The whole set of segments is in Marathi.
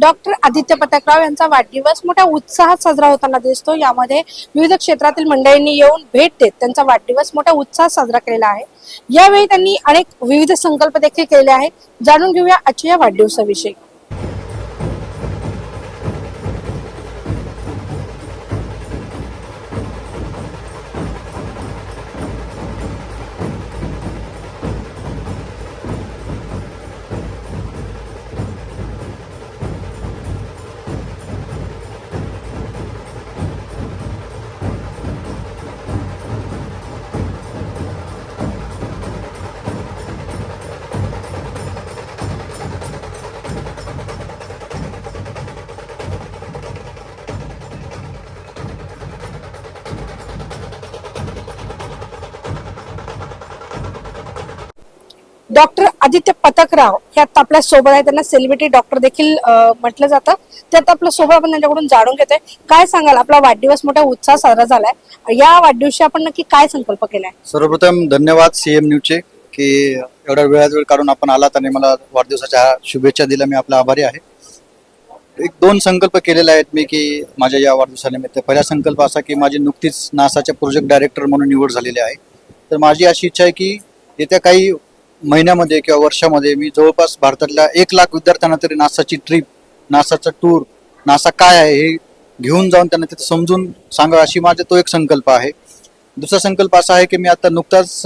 डॉक्टर आदित्य पथकराव यांचा वाढदिवस मोठ्या उत्साहात साजरा होताना दिसतो. यामध्ये विविध क्षेत्रातील मंडळींनी येऊन भेट देत त्यांचा वाढदिवस मोठ्या उत्साहात साजरा केलेला आहे. यावेळी त्यांनी अनेक विविध संकल्प देखील केले आहेत. जाणून घेऊया आजच्या या वाढदिवसाविषयी. डॉक्टर आदित्य पतकराव हे आता आपल्यासोबत आहे त्यांना सेलिब्रिटी डॉक्टर देखील म्हटलं जातं. ते आता आपल्यासोबत आपण त्यांच्याकडून जाणून घेतोय. काय सांगाल? आपला वाढदिवस मोठ्या उत्साह साजरा झालाय. या वाढदिवशी आपण नक्की काय संकल्प केलाय? सर्वप्रथम धन्यवाद सीएम न्यूजचे की एवढा वेळात वेळ काढून आपण आलात आणि मला वाढदिवसाच्या शुभेच्छा दिल्या. मी आपला आभारी आहे. एक दोन संकल्प केलेले आहेत मी की माझ्या या वाढदिवसानिमित्त. पहिला संकल्प असा की माझी नुकतीच नासाच्या प्रोजेक्ट डायरेक्टर म्हणून निवड झालेली आहे. तर माझी अशी इच्छा आहे की येत्या काही महिन्यामध्ये किंवा वर्षामध्ये मी जवळपास भारतातल्या एक लाख विद्यार्थ्यांना तरी नासाची ट्रिप नासाचा टूर नासा काय आहे हे घेऊन जाऊन त्यांना तिथं समजून सांगा अशी माझा तो एक संकल्प आहे. दुसरा संकल्प असा आहे की मी आता नुकताच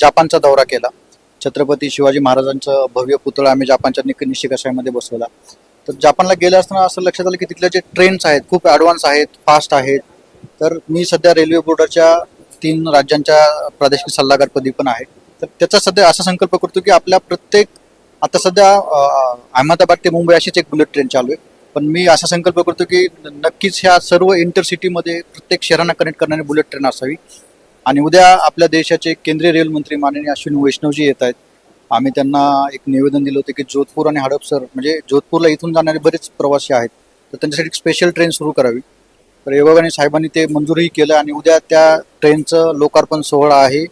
जापानचा दौरा केला. छत्रपती शिवाजी महाराजांचं भव्य पुतळा आम्ही जापानच्या निक निशिकाशामध्ये बसवला. तर जापानला गेलं असताना असं लक्षात आलं की तिथल्या जे ट्रेन्स आहेत खूप ॲडव्हान्स आहेत फास्ट आहेत. तर मी सध्या रेल्वे बोर्डाच्या तीन राज्यांच्या प्रादेशिक सल्लागारपदी पण आहे. तर त्याचा सध्या असा संकल्प करतो की आपल्या प्रत्येक आता सध्या अहमदाबाद ते मुंबई अशीच एक बुलेट ट्रेन चालू आहे. पण मी असा संकल्प करतो की नक्कीच ह्या सर्व इंटरसिटीमध्ये प्रत्येक शहरांना कनेक्ट करणारी बुलेट ट्रेन असावी. आणि उद्या आपल्या देशाचे केंद्रीय रेल मंत्री माननीय अश्विनी वैष्णवजी येत आहेत. आम्ही त्यांना एक निवेदन दिलं होतं की जोधपूर आणि हडपसर म्हणजे जोधपूरला इथून जाणारे बरेच प्रवासी आहेत. तर त्यांच्यासाठी स्पेशल ट्रेन सुरू करावी. तर योगाने साहेबांनी ते मंजूरही केलं आणि उद्या त्या ट्रेनचं लोकार्पण सोहळा आहे.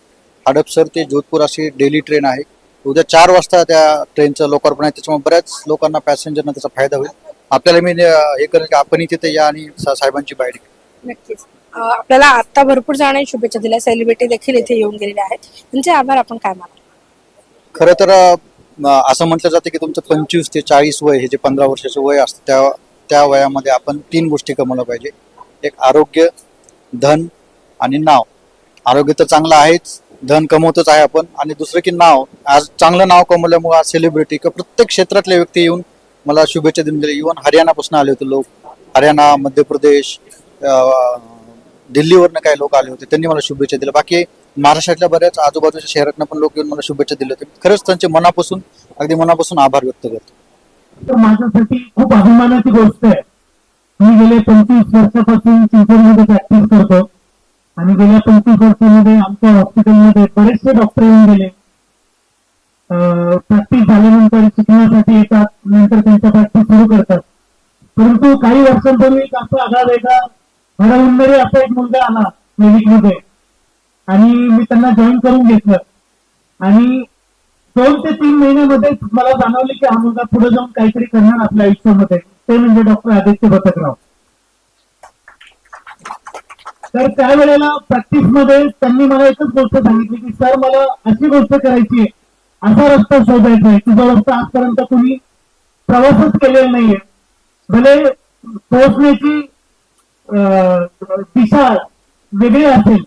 हडपसर ते जोधपूर अशी डेली ट्रेन आहे. उद्या चार वाजता त्या ट्रेनचं लोकार्पण आहे. त्याच्यामुळे बऱ्याच लोकांना पॅसेंजरना त्याचा फायदा होईल. आपल्याला मी हे करेन की आपणही तिथे या आणि सा- साहेबांची घ्या. नक्कीच. आपल्याला आता भरपूर जणांनी शुभेच्छा दिल्या. सेलिब्रिटी देखील इथे येऊन गेलेले आहेत. त्यांचे आभार. आपण काय मानाल खरं तर असं म्हटलं जातं की तुमचं पंचवीस ते चाळीस वय हे जे पंधरा वर्षाचं वय असतं त्या त्या वयामध्ये आपण तीन गोष्टी कमवल्या पाहिजे. एक आरोग्य धन आणि नाव. आरोग्य तर चांगलं आहेच. धन कमवतच आहे आपण आणि दुसरं की नाव. आज चांगलं नाव कमवल्यामुळे आज सेलिब्रिटी किंवा प्रत्येक क्षेत्रातले व्यक्ती येऊन मला शुभेच्छा देऊन गेले इव्हन हरियाणापासून आले होते लोक. हरियाणा मध्य प्रदेश दिल्लीवरनं काही लोक आले होते. त्यांनी मला शुभेच्छा दिल्या. बाकी महाराष्ट्रातल्या बऱ्याच आजूबाजूच्या शहरातनं पण लोक येऊन मला शुभेच्छा दिल्या होत्या. खरंच त्यांचे मनापासून अगदी मनापासून आभार व्यक्त करतो. तर माझ्यासाठी खूप अभिमानाची गोष्ट आहे. मी गेले पंचवीस वर्षापासून चिंचणमध्ये प्रॅक्टिस करतो. आणि गेल्या पंचवीस वर्षामध्ये आमच्या हॉस्पिटलमध्ये बरेचसे डॉक्टर येऊन गेले. प्रॅक्टिस झाल्यानंतर शिकण्यासाठी येतात नंतर त्यांच्या प्रॅक्टिस सुरू करतात. परंतु काही वर्षांपूर्वी एक असा एका वेगळा हडहुंदरी असा एक मुलगा आला क्लिनिकमध्ये आणि मी त्यांना जॉईन करून घेतलं. आणि दोन ते तीन महिन्यामध्ये मला जाणवले की हा मुलगा पुढे जाऊन काहीतरी करणार आपल्या आयुष्यामध्ये. ते म्हणजे डॉक्टर आदित्य भटकराव तर त्यावेळेला प्रॅक्टिसमध्ये त्यांनी मला एकच गोष्ट सांगितली की सर मला अशी गोष्ट करायची आहे. असा रस्ता शोधायचा आहे की जो रस्ता आजपर्यंत कुणी प्रवासच केलेला नाहीये भले पोहोचण्याची दिशा वेगळी असेल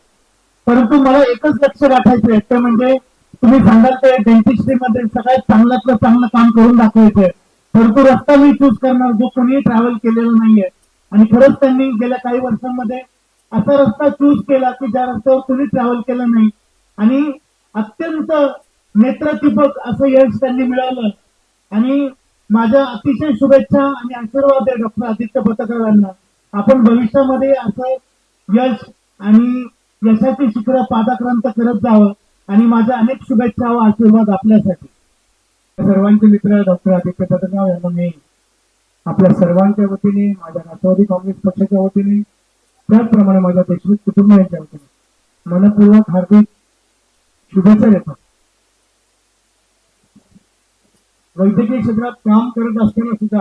परंतु मला एकच लक्ष राखायचं आहे. ते म्हणजे तुम्ही सांगाल ते डेंटिस्ट्री मध्ये सगळ्यात चांगल्यातलं चांगलं काम करून दाखवायचंय परंतु रस्ता मी चूज करणार जो कोणी ट्रॅव्हल केलेला नाहीये. आणि खरंच त्यांनी गेल्या काही वर्षांमध्ये असा रस्ता चूज केला की ज्या रस्त्यावर कोणी ट्रॅव्हल केलं नाही. आणि अत्यंत नेत्रदीपक असं यश त्यांनी मिळालं आणि माझ्या अतिशय शुभेच्छा आणि आशीर्वाद आहे डॉक्टर आदित्य पत्रकार यांना आपण भविष्यामध्ये असं यश आणि यशाची शिखरं पादाक्रांत करत जावं आणि माझ्या अनेक शुभेच्छा व आशीर्वाद आपल्यासाठी. सर्वांचे मित्र डॉक्टर आदित्य पत्रकार यांना मी आपल्या सर्वांच्या वतीने माझ्या राष्ट्रवादी काँग्रेस पक्षाच्या वतीने त्याचप्रमाणे माझ्या देशमुख कुटुंबियांच्या वतीने मनपूर्वक हार्दिक शुभेच्छा देतो. वैद्यकीय क्षेत्रात काम करत असताना सुद्धा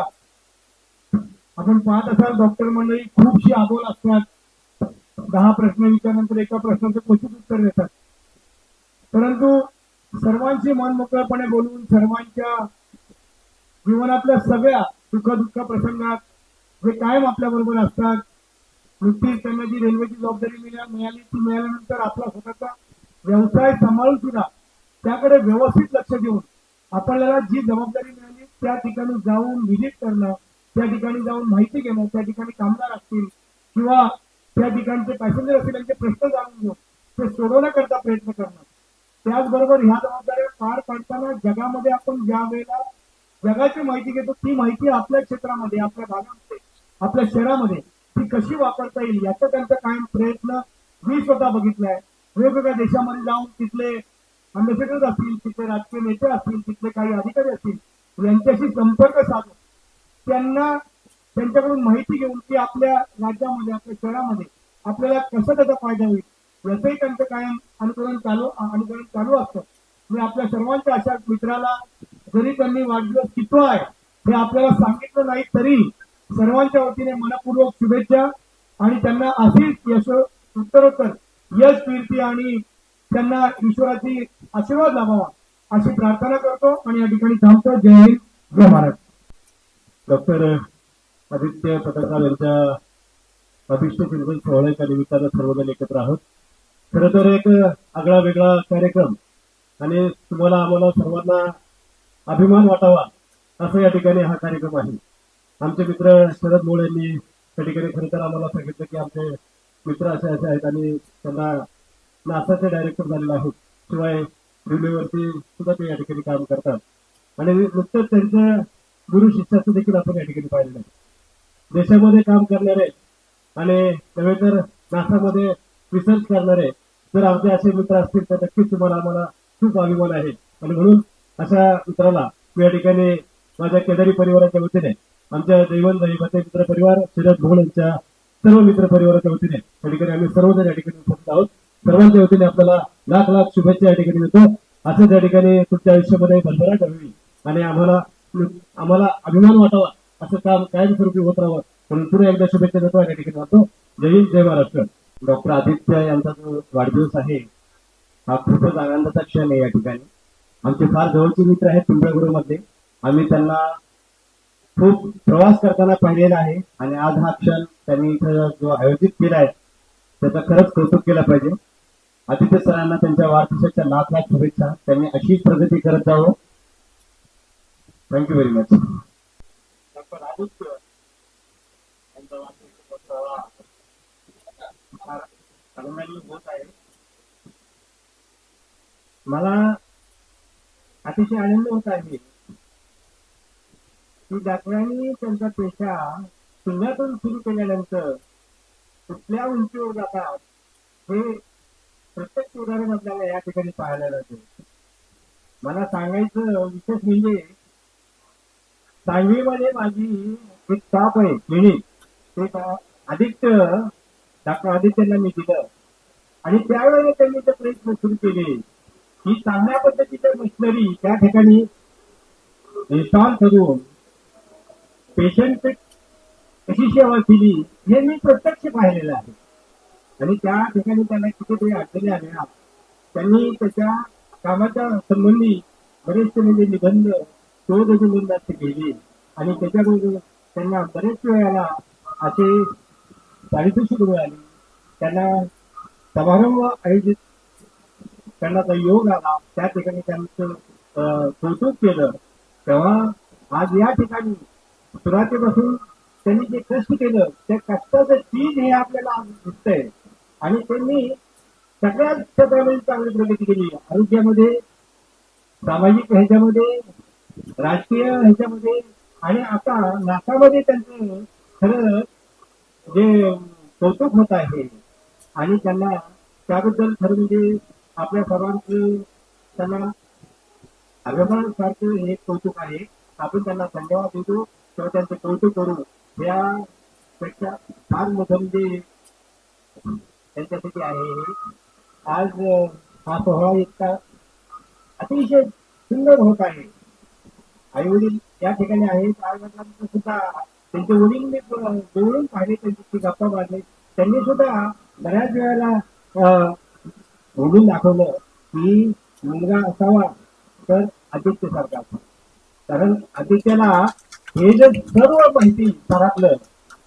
आपण पाहत असाल डॉक्टर मंडळी खूपशी आगोल असतात. दहा प्रश्न विचारल्यानंतर एका प्रश्नाचं क्वचित उत्तर देतात. परंतु सर्वांशी मन मोकळपणे बोलून सर्वांच्या जीवनातल्या सगळ्या दुःखदुःख दुःख प्रसंगात जे कायम आपल्या बरोबर असतात नुकतीच त्यांना जी रेल्वेची जबाबदारी मिळा- मिळाली ती मिळाल्यानंतर आपला स्वतःचा व्यवसाय सांभाळून सुद्धा त्याकडे व्यवस्थित लक्ष देऊन आपल्याला जी जबाबदारी मिळाली त्या ठिकाणी जाऊन व्हिजिट करणं त्या ठिकाणी जाऊन माहिती घेणं त्या ठिकाणी कामगार असतील किंवा त्या ठिकाणचे पॅसेंजर असतील त्यांचे प्रश्न जाणून घेऊन ते सोडवण्याकरता प्रयत्न करणं. त्याचबरोबर ह्या जबाबदाऱ्या पार पाडताना जगामध्ये आपण ज्या वेळेला जगाची माहिती घेतो ती माहिती आपल्या क्षेत्रामध्ये आपल्या भागामध्ये आपल्या शहरामध्ये ती कशी वापरता येईल याचा त्यांचा कायम प्रयत्न मी स्वतः बघितलाय. वेगवेगळ्या देशामध्ये जाऊन तिथले अम्बेसेडर्स असतील तिथले राजकीय नेते असतील तिथले काही अधिकारी असतील यांच्याशी संपर्क साधून त्यांना त्यांच्याकडून माहिती घेऊन की आपल्या राज्यामध्ये आपल्या शहरामध्ये आपल्याला कसा त्याचा फायदा होईल याचंही त्यांचं कायम अनुकरण चालू अनुकरण चालू असतं. मी आपल्या सर्वांच्या अशा मित्राला जरी त्यांनी वाढदिवस किती आहे हे आपल्याला सांगितलं नाही तरी सर्वांच्या वतीने मनपूर्वक शुभेच्छा आणि त्यांना अशीच यश उत्तरोत्तर यश कीर्ती आणि त्यांना ईश्वराची आशीर्वाद लाभावा अशी प्रार्थना करतो आणि या ठिकाणी थांबतो. जय हिंद जय महाराष्ट्र डॉक्टर आदित्य पत्रकार यांच्या अभिष्ट चिंतन सोहळ्याच्या निमित्तानं सर्वजण एकत्र आहोत. खरं तर एक आगळा वेगळा कार्यक्रम आणि तुम्हाला आम्हाला सर्वांना अभिमान वाटावा असं या ठिकाणी हा कार्यक्रम आहे. आमचे मित्र शरद मोळ यांनी त्या ठिकाणी खरं तर आम्हाला सांगितलं की आमचे मित्र असे असे आहेत आणि त्यांना नासाचे डायरेक्टर झालेले आहेत. शिवाय रेल्वेवरती सुद्धा ते या ठिकाणी काम करतात. आणि नुकतंच त्यांचं गुरु शिष्याचं देखील आपण या ठिकाणी पाहिलेलं आहे. देशामध्ये काम करणारे आणि नव्हे तर नासामध्ये रिसर्च करणारे जर आमचे असे मित्र असतील तर नक्कीच तुम्हाला आम्हाला खूप अभिमान आहे. आणि म्हणून अशा मित्राला मी या ठिकाणी माझ्या केदारी परिवाराच्या वतीने आमच्या दैवन दैवते मित्र परिवार शरद भोळ यांच्या सर्व मित्र परिवाराच्या वतीने या ठिकाणी आम्ही सर्वजण या ठिकाणी उपस्थित आहोत. सर्वांच्या वतीने आपल्याला लाख लाख शुभेच्छा या ठिकाणी देतो. असं त्या ठिकाणी तुमच्या आयुष्यामध्ये भरभराट हवी आणि आम्हाला आम्हाला अभिमान वाटावा असं काम कायमस्वरूपी होत राहावं म्हणून पुन्हा एकदा शुभेच्छा देतो या ठिकाणी वाटतो जय हिंद जय महाराष्ट्र. डॉक्टर आदित्य यांचा जो वाढदिवस आहे हा खूपच आनंदाचा क्षण आहे या ठिकाणी. आमचे फार जवळचे मित्र आहेत पिंपळगुरू मध्ये आम्ही त्यांना खूप प्रवास करताना पाहिलेला आहे. आणि आज हा क्षण त्यांनी इथं जो आयोजित केला आहे त्याचा खरंच कौतुक केलं पाहिजे. आदित्य सरांना त्यांच्या वाढदिवसाच्या लाख लाख शुभेच्छा. त्यांनी अशीच प्रगती करत जावं. थँक्यू व्हेरी मच होत आहे. मला अतिशय आनंद होत आहे. की डॉक्टरांनी त्यांचा पेशा शून्यातून सुरू केल्यानंतर कुठल्या उंचीवर जातात हे प्रत्येक उदाहरण आपल्याला या ठिकाणी पाहायला जाते मला सांगायचं विशेष म्हणजे सांगवीमध्ये माझी एक शॉप आहे क्लिनिक ते का- आदित्य डॉक्टर आदित्यला मी दिलं. आणि त्यावेळेला त्यांनी ते प्रयत्न सुरू केले. की चांगल्या पद्धतीच्या मशिनरी त्या ठिकाणी इन्स्टॉल करून पेशंट कशी सेवा केली हे मी प्रत्यक्ष पाहिलेलं आहे. आणि त्या ठिकाणी त्यांना कितीतरी अडचणी आल्या. त्यांनी त्याच्या कामाच्या संबंधी बरेचसे म्हणजे निबंध शोध निबंधाचे केले आणि त्याच्याबरोबर त्यांना बरेच वेळाला असे पारितोषिक मिळाली. त्यांना समारंभ आयोजित करण्याचा योग आला. त्या ठिकाणी त्यांचं कौतुक केलं. तेव्हा आज या ठिकाणी सुरुवातीपासून त्यांनी जे कष्ट केलं त्या कष्टाचं चीज हे आपल्याला दिसत दिसतंय. आणि त्यांनी सगळ्याच क्षेत्रामध्ये चांगली प्रगती केली. आरोग्यामध्ये सामाजिक ह्याच्यामध्ये राजकीय ह्याच्यामध्ये आणि आता नासामध्ये त्यांचं खरं जे कौतुक होत आहे आणि त्यांना त्याबद्दल खरं म्हणजे आपल्या सर्वांचं त्यांना अभिमान सारखं हे कौतुक आहे. आपण त्यांना धन्यवाद देतो. किंवा त्यांचं कौतुक करू. यापेक्षा फार मोठं म्हणजे त्यांच्यासाठी आहे आज हा सोहळा इतका अतिशय सुंदर होत आहे. आई वडील या ठिकाणी आहेत. आई वडिलांचं सुद्धा त्यांचे वडील मी जवळून पाहिले त्यांची गप्पा मारले. त्यांनी सुद्धा बऱ्याच वेळेला अं, दाखवलं की मुलगा असावा तर आदित्य सारखा कारण आदित्यला हे जे सर्व माहिती घरातलं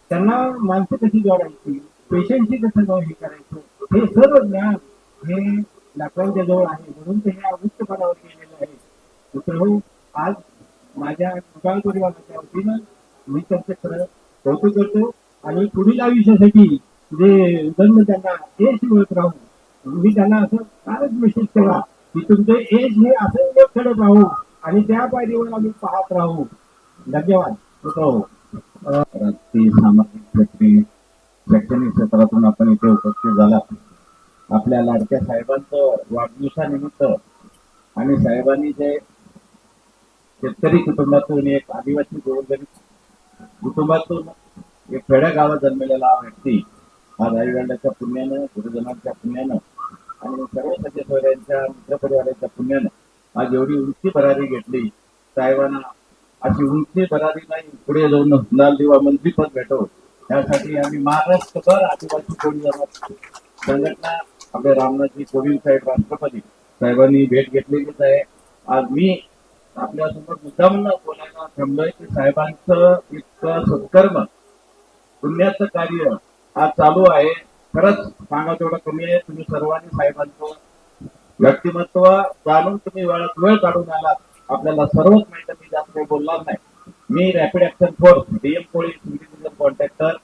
त्यांना माणसं कशी जोडायची पेशंटशी कसं जाऊन हे करायचं हे सर्व ज्ञान हे डॉक्टरांच्या जवळ आहे म्हणून ते हे अवृत्त पदावर केलेलं आहे. मित्रांनो आज माझ्या कृपाळ परिवाराच्या वतीनं मी त्यांचे खरं कौतुक करतो आणि पुढील आयुष्यासाठी जे जन्म त्यांना यश मिळत राहू मी त्यांना असं फारच मेसेज केला की तुमचं एज हे असं खेळत राहू आणि त्या पायरीवर आम्ही पाहत राहू. धन्यवाद. हो. राजकीय सामाजिक क्षेत्री शैक्षणिक क्षेत्रातून आपण इथे उपस्थित झाला. आपल्या लाडक्या साहेबांचं वाढदिवसानिमित्त आणि साहेबांनी जे शेतकरी कुटुंबातून एक आदिवासी गोरगरीब कुटुंबातून एक खेड्या गावात जन्मलेला व्यक्ती आज आई पुण्यानं गुरुजनांच्या पुण्यानं आणि सर्व सदस्य मित्रपरिवाराच्या पुण्यानं आज एवढी उंची भरारी घेतली. साहेबांना अशी उंची भरारी नाही पुढे जाऊन लाल दिवा मंत्रीपद भेटो त्यासाठी आम्ही महाराष्ट्रभर आदिवासी कोळी जमात संघटना आपले रामनाथजी कोविंद साहेब राष्ट्रपती साहेबांनी भेट घेतलेलीच आहे. आज मी आपल्यासमोर मुद्दाम बोलायला थांबलोय की साहेबांचं इतकं सत्कर्म पुण्याचं कार्य आज चालू आहे. खरंच सांगा तेवढं कमी आहे. तुम्ही सर्वांनी साहेबांचं व्यक्तिमत्व जाणून तुम्ही वेळात वेळ काढून आलात. आपल्याला सर्वच माहिती मी जास्त काही बोलणार नाही. मी rapid action force DM Koli individual contractor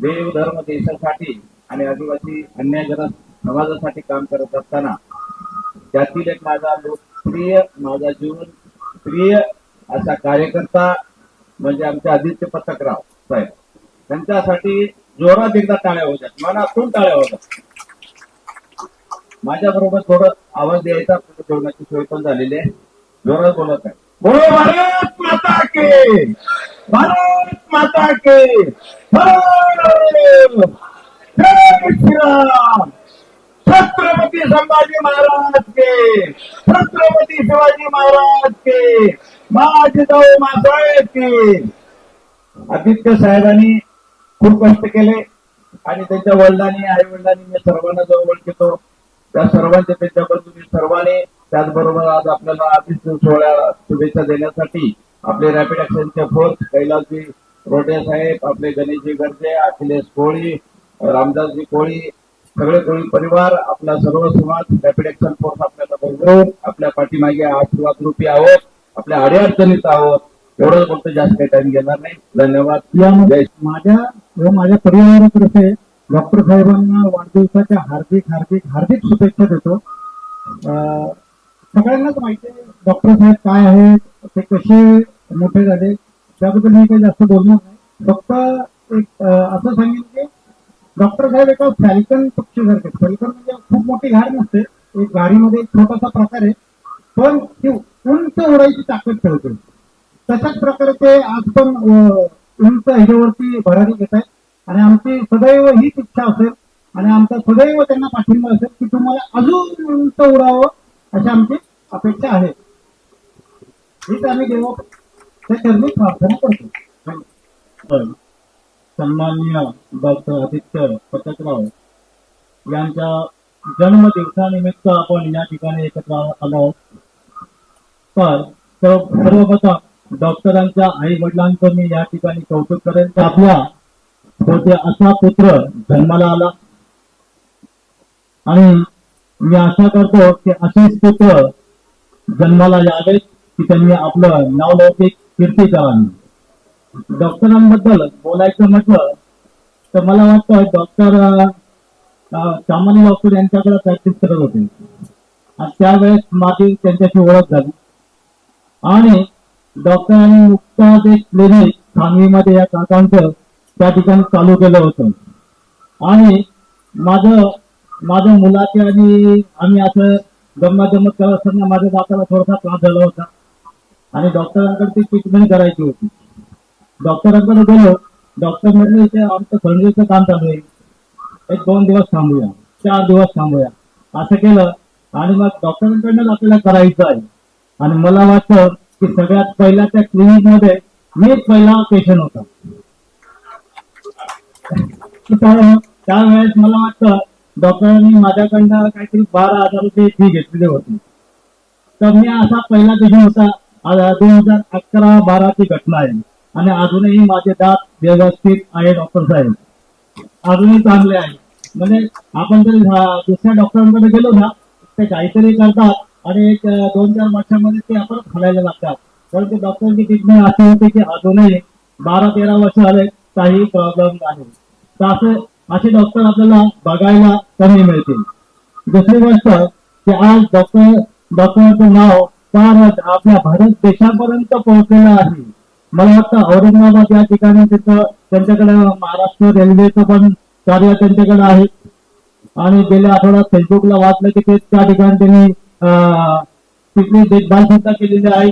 देव धर्म देशासाठी आणि आदिवासी अन्यायजनक समाजासाठी काम करत असताना त्यातील एक माझा लोकप्रिय माझा जीवन प्रिय असा कार्यकर्ता म्हणजे आमचे आदित्य पथकराव साहेब. त्यांच्यासाठी जोरात एकदा टाळ्या होत्यात मनातून टाळ्या होत्या माझ्या बरोबर थोडं आवाज द्यायचा ठेवण्याची सोय पण झालेली आहे. जोरात बोलत आहे बोलो भारत माता के भारत माता के जय श्रीराम! छत्रपती संभाजी महाराज के छत्रपती शिवाजी महाराज के माझे जाऊ मासाहेब के! आदित्य साहेबांनी खूप कष्ट केले आणि त्यांच्या वडिलांनी आई वडिलांनी मी सर्वांना जवळ ओळखतो त्या सर्वांच्या त्यांच्याबद्दल बंधूंनी सर्वांनी त्याचबरोबर आज आपल्याला आदित्य सोहळ्या शुभेच्छा देण्यासाठी आपले रॅपिड ऍक्शनचे फोर्स कैलासजी रोटे साहेब आपले गणेशजी गर्जे अखिलेश कोळी रामदासजी कोळी सगळे कोळी परिवार आपला सर्व समाज रॅपिड ऍक्शन फोर्स आपल्याला बरोबर आपल्या पाठीमागे आशीर्वाद रूपी आहोत आपल्या अडीअडचणीत आहोत. एवढंच बोलतो जास्त काही टाइम घेणार नाही. धन्यवाद. माझ्या व माझ्या परिवारातर्फे डॉक्टर साहेबांना वाढदिवसाच्या हार्दिक हार्दिक हार्दिक शुभेच्छा देतो. सगळ्यांनाच माहिती आहे डॉक्टर साहेब काय आहेत ते कसे मोठे झाले त्याबद्दल मी काही जास्त बोलणार नाही. फक्त एक असं सांगेन की डॉक्टर साहेब एका फॅल्कन पक्षीसारखे फॅल्कन म्हणजे खूप मोठी घाड नसते एक गाडीमध्ये एक छोटासा प्रकार आहे पण ती उंच उडायची ताकद ठेवते. तशाच प्रकारे ते आज पण उंच ह्याच्यावरती भरारी घेत आहेत. आणि आमची सदैव हीच इच्छा असेल आणि आमचा सदैव त्यांना पाठिंबा असेल की तुम्हाला अजून उंच उडावं अशी आमची अपेक्षा आहे. हीच आम्ही देवा चरणी प्रार्थना करतो. सन्माननीय डॉक्टर आदित्य पटकराव यांच्या जन्मदिवसानिमित्त आपण या ठिकाणी एकत्र आलो. आहोत तर सर्वप्रथम डॉक्टरांच्या आई वडिलांचं मी या ठिकाणी कौतुक करेन की आपल्या होते असा पुत्र जन्माला आला. आणि मी आशा करतो की असेच पुत्र जन्माला यावेत की त्यांनी आपलं नावलौकिक कीर्ती करावी डॉक्टरांबद्दल बोलायचं म्हटलं तर मला वाटतं डॉक्टर सामान्य डॉक्टर यांच्याकडे प्रॅक्टिस करत होते. आणि त्यावेळेस माझी त्यांच्याशी ओळख झाली. आणि डॉक्टरांनी नुकताच एक क्लिनिक सांगलीमध्ये या काकांचं त्या ठिकाणी चालू केलं होतं. आणि माझं माझ्या मुलाचे आणि आम्ही असं गंमत करत असताना माझ्या दाताला थोडासा त्रास झाला होता. आणि डॉक्टरांकडे ती ट्रीटमेंट करायची होती. डॉक्टरांकडे गेलो. डॉक्टर म्हटले इथे आमचं सर्जरीचं काम चालू आहे. एक दोन दिवस थांबूया. चार दिवस थांबूया. असं केलं. आणि मग डॉक्टरांकडनंच आपल्याला करायचं आहे. आणि मला वाटतं की सगळ्यात पहिल्या त्या क्लिनिकमध्ये मीच पहिला पेशंट होता. त्यावेळेस मला वाटतं डॉक्टरांनी माझ्याकडनं काहीतरी बारा हजार रुपये फी घेतलेली होती. तर मी असा पहिला पेशंट होता दोन हजार अकरा बाराची घटना आहे. आणि अजूनही माझे दात व्यवस्थित आहे डॉक्टर साहेब. अजूनही चांगले आहे. म्हणजे आपण जरी दुसऱ्या डॉक्टरांकडे गेलो ना ते काहीतरी करतात आणि एक दोन चार वर्षामध्ये ते आपण खालायला लागतात. परंतु डॉक्टरची ट्रीटमेंट अशी होती की अजूनही बारा तेरा वर्ष झाले काही प्रॉब्लेम नाही. तर असं असे डॉक्टर आपल्याला बघायला कमी मिळतील. दुसरी गोष्ट की आज डॉक्टर डॉक्टरचं नाव फारच आपल्या भारत देशापर्यंत पोहोचलेलं आहे. मला वाटतं औरंगाबाद या ठिकाणी तिथं त्यांच्याकडे महाराष्ट्र रेल्वेचं पण कार्य त्यांच्याकडे आहे. आणि गेल्या आठवड्यात फेसबुकला वाचलं की ते त्या ठिकाणी त्यांनी अं, तिथली देखभाल सुद्धा केलेली आहे.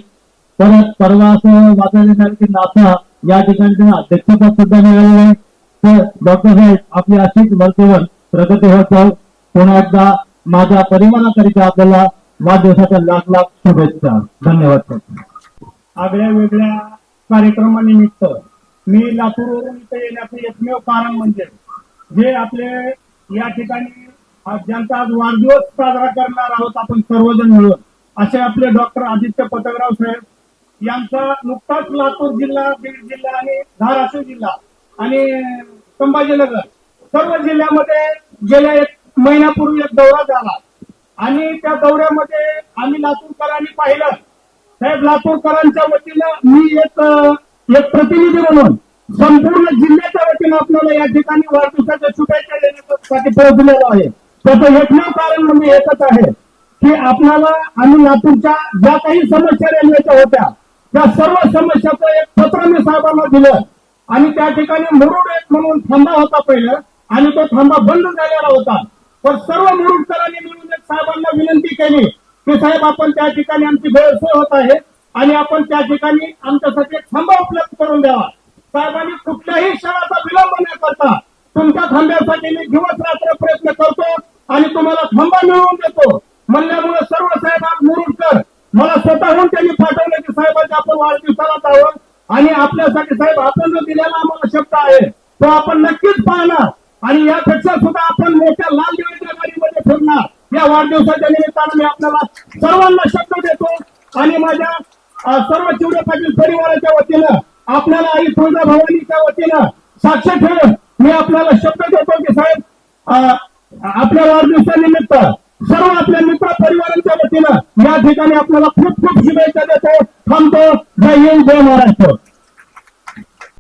परत परवा असं वाचायला की नासा या ठिकाणी त्यांना अध्यक्षपद सुद्धा मिळालेलं आहे. तर डॉक्टर साहेब आपली अशीच वरचेवर प्रगती होत जाऊ पुन्हा एकदा माझ्या परिवाराकरिता आपल्याला वाढदिवसाच्या लाख लाख शुभेच्छा. धन्यवाद सर आगळ्या वेगळ्या कार्यक्रमानिमित्त मी लातूरवरून इथे येण्याचं एकमेव कारण म्हणजे जे आपले या ठिकाणी आज ज्यांचा आज वाढदिवस साजरा करणार आहोत आपण सर्वजण मिळून असे आपले डॉक्टर आदित्य पतगराव साहेब यांचा नुकताच लातूर जिल्हा बीड जिल्हा आणि धाराशिव जिल्हा आणि संभाजीनगर. सर्व जिल्ह्यामध्ये गेल्या एक महिन्यापूर्वी एक दौरा झाला. आणि त्या दौऱ्यामध्ये आम्ही लातूरकरांनी पाहिलं. साहेब लातूरकरांच्या वतीनं मी एक एक प्रतिनिधी म्हणून संपूर्ण जिल्ह्याच्या वतीनं आपल्याला या ठिकाणी वाढदिवसाच्या शुभेच्छा देण्यासाठी पोहोचलेलो आहे. त्याचं एकमेव कारण म्हणजे एकच आहे की आपल्याला आम्ही लातूरच्या ज्या काही समस्या रेल्वेच्या होत्या त्या सर्व समस्याचं एक पत्र मी साहेबांना दिलं. आणि त्या ठिकाणी मुरुड एक म्हणून थांबा होता पहिलं आणि तो थांबा बंद झालेला होता. पण सर्व मुरुडकरांनी मिळून एक साहेबांना विनंती केली की साहेब आपण त्या ठिकाणी आमची गैरसोय होत आहे आणि आपण त्या ठिकाणी आमच्यासाठी एक थांबा उपलब्ध करून द्यावा. साहेबांनी कुठल्याही क्षणाचा विलंब न करता तुमच्या थांब्यासाठी मी दिवस रात्र प्रयत्न करतो आणि तुम्हाला थांबा मिळवून देतो. म्हणल्यामुळे सर्व साहेब आज मुरुडकर मला स्वतःहून त्यांनी पाठवलं की साहेबांच्या आपण वाढदिवसाला आहोत आणि आपल्यासाठी साहेब आपण जो दिलेला आम्हाला शब्द आहे. तो आपण नक्कीच पाहणार. आणि यापेक्षा सुद्धा आपण मोठ्या लाल दिव्याच्या गाडीमध्ये फिरणार. या वाढदिवसाच्या निमित्तानं मी आपल्याला सर्वांना शब्द देतो. आणि माझ्या सर्व चिवडे पाटील परिवाराच्या वतीनं आपल्याला आई तुळजा भवानीच्या वतीनं साक्ष ठेव